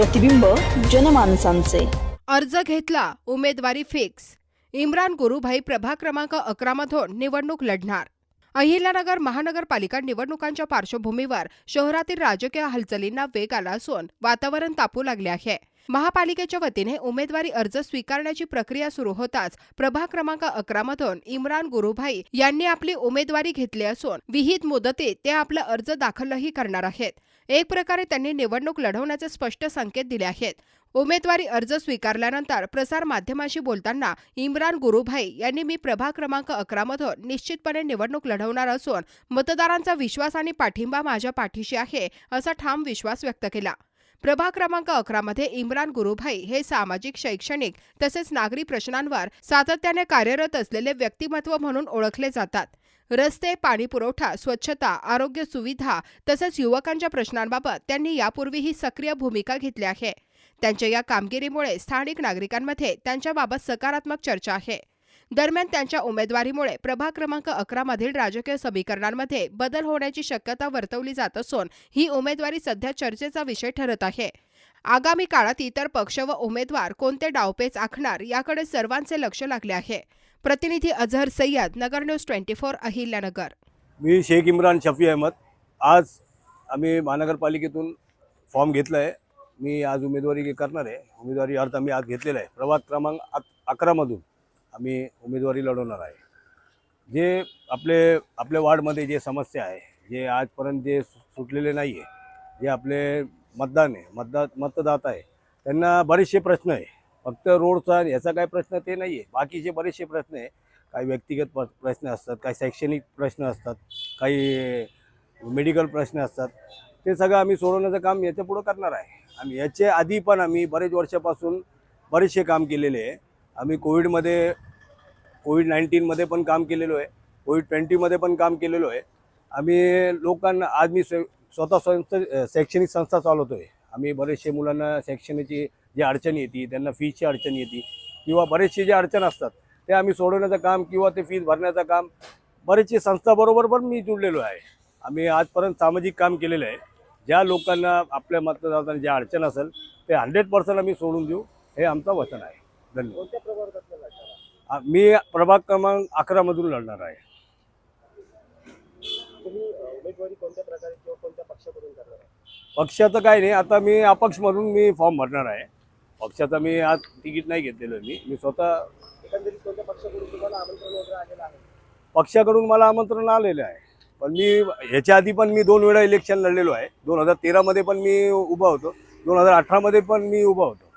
प्रतिबिंब जनमानसांचे. अर्ज घेतला उमेदवारी फिक्स. इम्रान गुरुभाई प्रभाग क्रमांक अकरामधून निवडणूक लढणार. अहिल्यानगर महानगरपालिका निवडणुकांच्या पार्श्वभूमीवर शहरातील राजकीय हालचालींना वेग आला असून वातावरण तापू लागले आहे. महापालिकेच्या वतीने उमेदवारी अर्ज स्वीकारण्याची प्रक्रिया सुरू होताच प्रभाग क्रमांक अकरामधून इम्रान गुरुभाई यांनी आपली उमेदवारी घेतली असून विहित मुदतीत ते आपला अर्ज दाखलही करणार आहेत. एक प्रकारे त्यांनी निवडणूक लढवण्याचे स्पष्ट संकेत दिले आहेत. उमेदवारी अर्ज स्वीकारल्यानंतर प्रसार माध्यमांशी बोलताना इम्रान गुरुभाई यांनी मी प्रभाग क्रमांक अकरामधून निश्चितपणे निवडणूक लढवणार असून मतदारांचा विश्वास आणि पाठिंबा माझ्या पाठीशी आहे असा ठाम विश्वास व्यक्त केला. प्रभाग क्रमांक अकरामध्ये इम्रान गुरुभाई हे सामाजिक शैक्षणिक तसेच नागरी प्रश्नांवर सातत्याने कार्यरत असलेले व्यक्तिमत्व म्हणून ओळखले जातात. रस्ते पाणी पुरवठा स्वच्छता आरोग्य सुविधा तसेच युवकांच्या प्रश्नांबाबत त्यांनी यापूर्वीही सक्रिय भूमिका घेतली आहे. त्यांच्या या कामगिरीमुळे स्थानिक नागरिकांमध्ये त्यांच्याबाबत सकारात्मक चर्चा आहे. दरम्यान त्यांच्या उमेदवारीमुळे प्रभाग क्रमांक अकरा मधील राजकीय समीकरणांमध्ये बदल होण्याची शक्यता वर्तवली जात असून ही उमेदवारी सध्या चर्चेचा विषय ठरत आहे. आगामी काळात इतर पक्ष व उमेदवार कोणते डावपेच आखणार याकडे सर्वांचे लक्ष लागले आहे. प्रतिनिधी Azhar Sayyad Nagar news twenty four Ahilyanagar. मी शेख इम्रान शफी अहमद. आज आम्ही महानगरपालिकेतून फॉर्म घेतला आहे मी आज उमेदवारी करणार आहे. उमेदवारी अर्ज आम्ही आज घेतलेला आहे. प्रभाग क्रमांक अक अकरामधून आम्ही उमेदवारी लढवणार आहे. जे आपले आपल्या वार्डमध्ये जे समस्या आहे जे आजपर्यंत जे सु- सुटलेले नाही आहे जे आपले मतदान आहे मतदा मतदाता आहे त्यांना बरेचसे प्रश्न आहे. फक्त रोडचा याचा काय प्रश्न ते नाही आहे बाकीचे बरेचसे प्रश्न आहे. काही व्यक्तिगत प्रश्न असतात काही शैक्षणिक प्रश्न असतात काही मेडिकल प्रश्न असतात. ते सगळं आम्ही सोडवण्याचं काम याच्या पुढं करणार आहे. आम्ही याच्या आधी पण आम्ही बरेच वर्षापासून बरेचसे काम केलेले आहे. आम्ही कोविडमध्ये कोविड नाईन्टीनमध्ये पण काम केलेलो आहे. कोविड ट्वेंटीमध्ये पण काम केलेलो आहे. आम्ही लोकांना आज मी स्व स्वतः संस्था शैक्षणिक संस्था चालवतो आहे आम्ही बरेचसे मुलांना शैक्षणिकची जी अडचण येते त्यांना फीची अडचण येते किंवा बरेचसे जे अडचण असतात ते आम्ही सोडवण्याचं काम किंवा ते फीज भरण्याचं काम बरेचसे संस्थाबरोबर पण मी जुळलेलो आहे. आम्ही आजपर्यंत सामाजिक काम केलेलं आहे. ज्या लोकांना आपल्या मतदारांना ज्या अडचण असेल ते हंड्रेड पर्सेंट आम्ही सोडून देऊ. हे आमचं वचन आहे. धन्यवाद. मी प्रभाग क्रमांक अकरामधून लढणार आहे. पक्षाचं काय नाही आता मी अपक्ष म्हणून मी फॉर्म भरणार आहे. पक्षाचा मी आज तिकीट नाही घेतलेलं मी मी स्वतः पक्षाकडून मला आमंत्रण आलेलं आहे. पण मी ह्याच्या आधी पण मी दोन वेळा इलेक्शन लढलेलो आहे. दोन हजार तेरामध्ये पण मी उभा होतो. दोन हजार अठरामध्ये पण मी उभा होतो.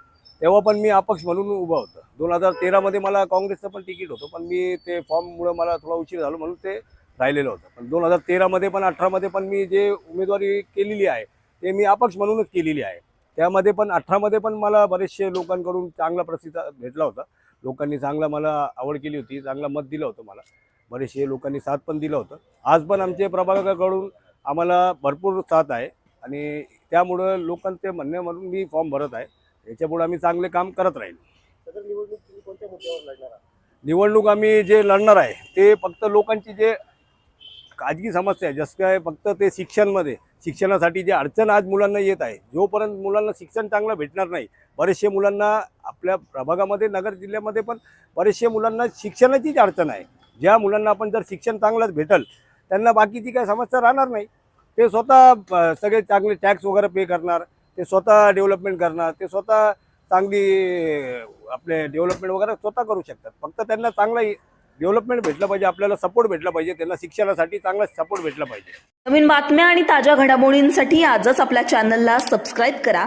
तेव्हा पण मी अपक्ष म्हणून उभा होतं. दोन हजार तेरामध्ये मला काँग्रेसचं पण तिकीट होतं पण मी ते फॉर्ममुळं मला थोडा उशीर झालो म्हणून ते राहिलेलं होतं. पण दोन हजार तेरामध्ये पण अठरामध्ये पण मी जे उमेदवारी केलेली आहे ते मी अपक्ष म्हणूनच केलेली आहे. त्यामध्ये पण अठरामध्ये पण मला बरेचसे लोकांकडून चांगला प्रतिसाद भेटला होता. लोकांनी चांगला मला आवड केली होती चांगला मत दिलं होतं मला. बरेचसे लोकांनी साथ पण दिलं होतं. आज पण आमचे प्रभागाकडून आम्हाला भरपूर साथ आहे आणि त्यामुळं लोकांचे म्हणणे म्हणून मी फॉर्म भरत आहे. याच्यापुढे आम्ही चांगले काम करत राहील. निवडणूक आम्ही जे लढणार आहे ते फक्त लोकांची जे खाजगी समस्या आहे जसं काय फक्त ते शिक्षणमध्ये शिक्षणासाठी जे अडचण आज मुलांना येत आहे जोपर्यंत मुलांना शिक्षण चांगलं भेटणार नाही बरेचसे मुलांना आपल्या प्रभागामध्ये नगर जिल्ह्यामध्ये पण बरेचसे मुलांना शिक्षणाचीच अडचण आहे. ज्या मुलांना आपण जर शिक्षण चांगलंच भेटल त्यांना बाकीची काही समस्या राहणार नाही. ते स्वतः अ, सगळे चांगले टॅक्स वगैरे पे करणार. ते स्वतः डेव्हलपमेंट करणार ते स्वतः चांगली आपले डेव्हलपमेंट वगैरे स्वतः करू शकतात. फक्त त्यांना चांगला डेव्हलपमेंट भेटलं पाहिजे आपल्याला सपोर्ट भेटला पाहिजे त्यांना शिक्षणासाठी चांगला सपोर्ट भेटला पाहिजे. नवीन बातम्या आणि ताज्या घडामोडींसाठी आजच आपल्या चॅनलला सबस्क्राईब करा.